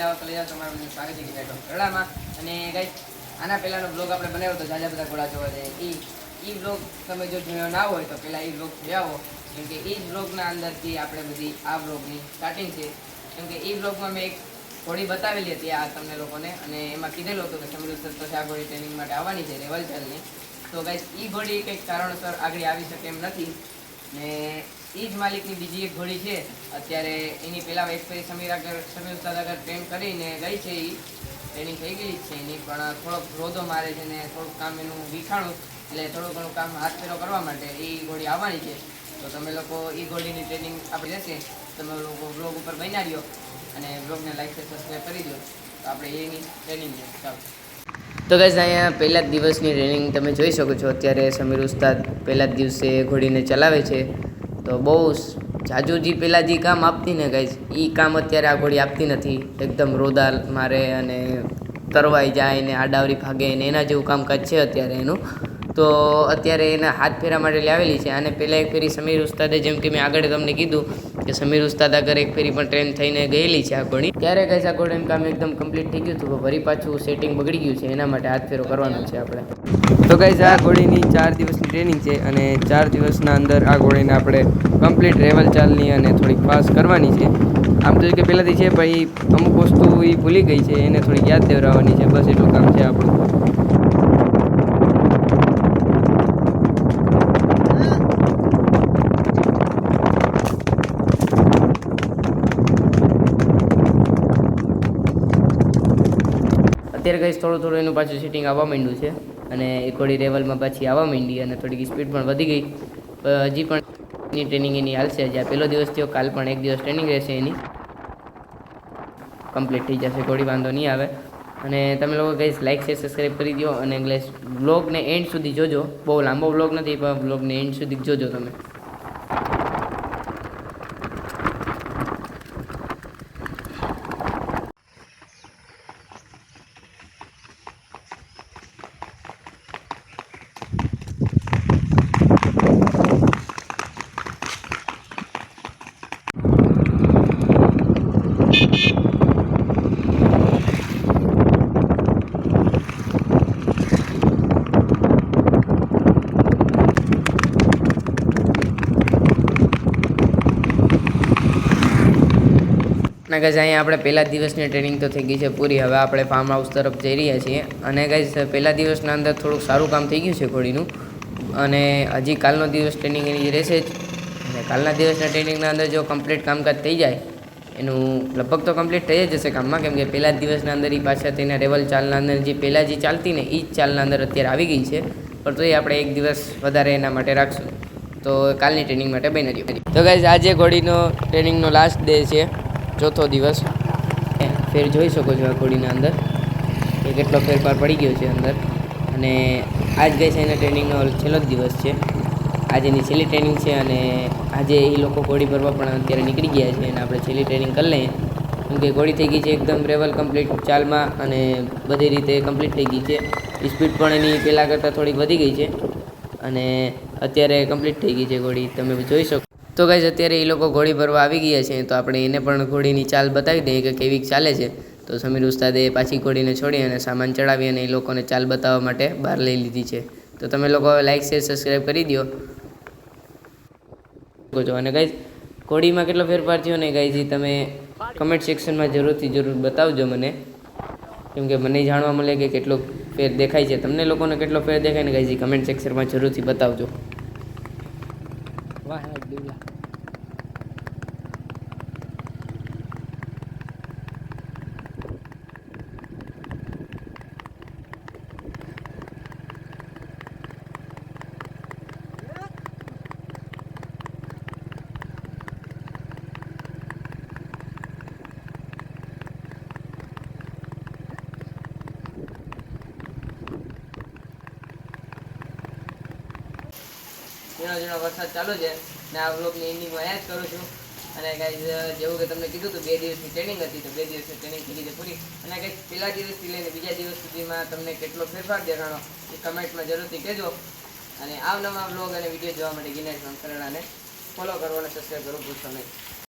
તો છો કિનેટોનનો કાલે જાઓ, તમારું સ્વાગત છે ગીતા કરડામાં અને ગાઈ આના પહેલાંનો બ્લોગ આપણે બનાવ્યો હતો, જાજા બધા ઘોડા જોવા જાય. એ એ બ્લોગ તમે જો જોયો ના હોય તો પહેલાં એ બ્લોગ જોયા કેમ કે એ બ્લોગના અંદરથી આપણે બધી આ બ્લોગની સ્ટાર્ટિંગ છે. કેમ કે એ બ્લોગમાં મેં એક ઘોડી બતાવેલી હતી આ તમને લોકોને, અને એમાં કીધેલું હતું કે સમૃદ્ધ સંતોષ આ ઘોડી ટ્રેનિંગ માટે આવવાની છે રેવલ ચાલની તો ગાઈસ એ ઘોડી કંઈક કારણોસર આગળ આવી શકે એમ નથી. ને એ જ માલિકની બીજી એક ઘોડી છે. અત્યારે એની પહેલાં એક ફેરી સમીર આગળ ટ્રેન કરીને ગઈ છે એ ટ્રેનિંગ થઈ ગઈ છે એની, પણ થોડોક રોદો મારે છે ને થોડુંક કામ એનું વિખાણું, એટલે થોડું ઘણું કામ હાથ ફેરો કરવા માટે એ ઘોડી આવવાની છે. તો તમે લોકો એ ઘોડીની ટ્રેનિંગ આપણી રહેશે. તમે લોકો બ્લોગ ઉપર બન્યા રહ્યો અને બ્લોગને લાઈક સબસ્ક્રાઈબ કરી દો. તો આપણે એની ટ્રેનિંગ છે. ચાલો. તો ગઈઝ અહીંયા પહેલા જ દિવસની ટ્રેનિંગ તમે જોઈ શકો છો. અત્યારે સમીર ઉસ્તાદ પહેલા જ દિવસે ઘોડીને ચલાવે છે. તો બહુ જાજુ પહેલાં જે કામ આપતી ને ગાઈઝ એ કામ અત્યારે આ ઘોડી આપતી નથી. એકદમ રોદાલ મારે અને તરવાઈ જાય ને આડાવરી ભાગે ને એના જેવું કામકાજ છે અત્યારે એનું. તો અત્યારે એના હાથ ફેરા માટે લાવેલી છે. અને પહેલાં એક ફેરી સમીર ઉસ્તાદે જેમ કે મેં આગળ તમને કીધું કે સમીર ઉસ્તાદ આગળ એક ફેરી પણ ટ્રેન થઈને ગયેલી છે આ ઘોડી. ત્યારે કઈ આ એમ કામ એકદમ કમ્પ્લીટ થઈ ગયું હતું. ફરી પાછું સેટિંગ બગડી ગયું છે. એના માટે હાથ ફેરો કરવાનો છે આપણે. તો ગાઈઝ આ ઘોડીની ચાર દિવસની ટ્રેનિંગ છે અને ચાર દિવસના અંદર આ ઘોડીને આપણે કમ્પ્લીટ રેવલ ચાલની અને થોડીક પાસ કરવાની છે. આમ તો કે પહેલાંથી છે ભાઈ અમુક વસ્તુ એ ભૂલી ગઈ છે, એને થોડીક યાદ દેવડાવવાની છે, બસ એટલું કામ છે આપણું. અત્યારે કઈ થોડું થોડું એનું પાછું સિટિંગ આવવા માંડ્યું છે. અને એ ઘોડી લેવલમાં પાછી આવવા માંડી અને થોડીક સ્પીડ પણ વધી ગઈ. હજી પણ એની ટ્રેનિંગ એની હાલશે. જ્યાં પહેલો દિવસ થયો, કાલ પણ એક દિવસ ટ્રેનિંગ રહેશે એની. કમ્પ્લીટ થઈ જશે ઘોડી વાંધો નહીં આવે. અને તમે લોકો કઈ લાઇક છે સબસ્ક્રાઈબ કરી દો અને બ્લોગને એન્ડ સુધી જોજો. બહુ લાંબો બ્લોગ નથી, પણ બ્લોગને એન્ડ સુધી જોજો તમે. અને ગાઈઝ અહીંયા આપણે પહેલા દિવસની ટ્રેનિંગ તો થઈ ગઈ છે પૂરી. હવે આપણે ફાર્મ હાઉસ તરફ જઈ રહ્યા છીએ. અને ગાઈઝ પહેલા દિવસના અંદર થોડુંક સારું કામ થઈ ગયું છે ઘોડીનું. અને હજી કાલનો દિવસ ટ્રેનિંગ એની રહેશે જ. અને કાલના દિવસના ટ્રેનિંગના અંદર જો કમ્પ્લીટ કામકાજ થઈ જાય, એનું લગભગ તો કમ્પ્લીટ થઈ જ જશે કામમાં. કેમ કે પહેલા દિવસના અંદર એ પાછા તેના રેવલ ચાલના અંદર જે પહેલાં જે ચાલતી ને એ જ ચાલના અંદર અત્યારે આવી ગઈ છે. પણ તોય આપણે એક દિવસ વધારે એના માટે રાખશું. તો કાલની ટ્રેનિંગ માટે બની રહ્યું તો ગાઈઝ આજે ઘોડીનો ટ્રેનિંગનો લાસ્ટ ડે છે. ચોથો દિવસ. ફેર જોઈ શકો છો આ ઘોડીના અંદર. એ કેટલો ફેરફાર પડી ગયો છે અંદર. અને આજ ગઈ છે એના ટ્રેનિંગનો છેલ્લો જ દિવસ છે. આજે એની છેલ્લી ટ્રેનિંગ છે અને આજે એ લોકો ઘોડી ભરવા પણ અત્યારે નીકળી ગયા છે અને આપણે છેલ્લી ટ્રેનિંગ કરી લઈએ. કેમ કે ઘોડી થઈ ગઈ છે એકદમ રેવલ કમ્પ્લીટ ચાલમાં અને બધી રીતે કમ્પ્લીટ થઈ ગઈ છે. સ્પીડ પણ એની પહેલાં કરતાં થોડીક વધી ગઈ છે. અને અત્યારે કમ્પ્લીટ થઈ ગઈ છે ઘોડી. તમે જોઈ શકો તો ગાઈઝ અત્યારે એ લોકો ઘોડી ભરવા આવી ગયા છે, તો આપણે એને પણ ઘોડીની ચાલ બતાવી દઈએ કે કેવી ચાલે છે. તો સમીર ઉસ્તાદે પાછી ઘોડીને છોડી અને સામાન ચડાવી અને એ લોકોને ચાલ બતાવવા માટે બહાર લઈ લીધી છે. તો તમે લોકો હવે લાઈક શેર સબસ્ક્રાઈબ કરી દો છો અને ગાઈઝ ઘોડીમાં કેટલો ફેરફાર થયો ને ગાઈઝ તમે કમેન્ટ સેક્શનમાં જરૂરથી જરૂર બતાવજો મને. કેમ કે મને જાણવા મળે કે કેટલો ફેર દેખાય છે. તમને લોકોને કેટલો ફેર દેખાય ને ગાઈઝ કમેન્ટ સેક્શનમાં જરૂરથી બતાવજો. વાહ દેવલા ઝીણો ઝીણો વરસાદ ચાલુ છે ને આ બ્લોગની એન્ડિંગ અહીંયા જ કરું છું. અને કાંઈ જેવું કે તમને કીધું હતું, બે દિવસની ટ્રેનિંગ હતી, તો બે દિવસની ટ્રેનિંગ થઈ છે પૂરી. અને કંઈક પહેલા દિવસથી લઈને બીજા દિવસ સુધીમાં તમને કેટલો ફેરફાર દેખાણો એ કમેન્ટમાં જરૂરથી કહેજો. અને આવનવા બ્લોગ અને વીડિયો જોવા માટે ગિનેશ કરણાને ફોલો કરવાનો સબસ્ક્રાઈબ કરવું ભૂલશો નહીં.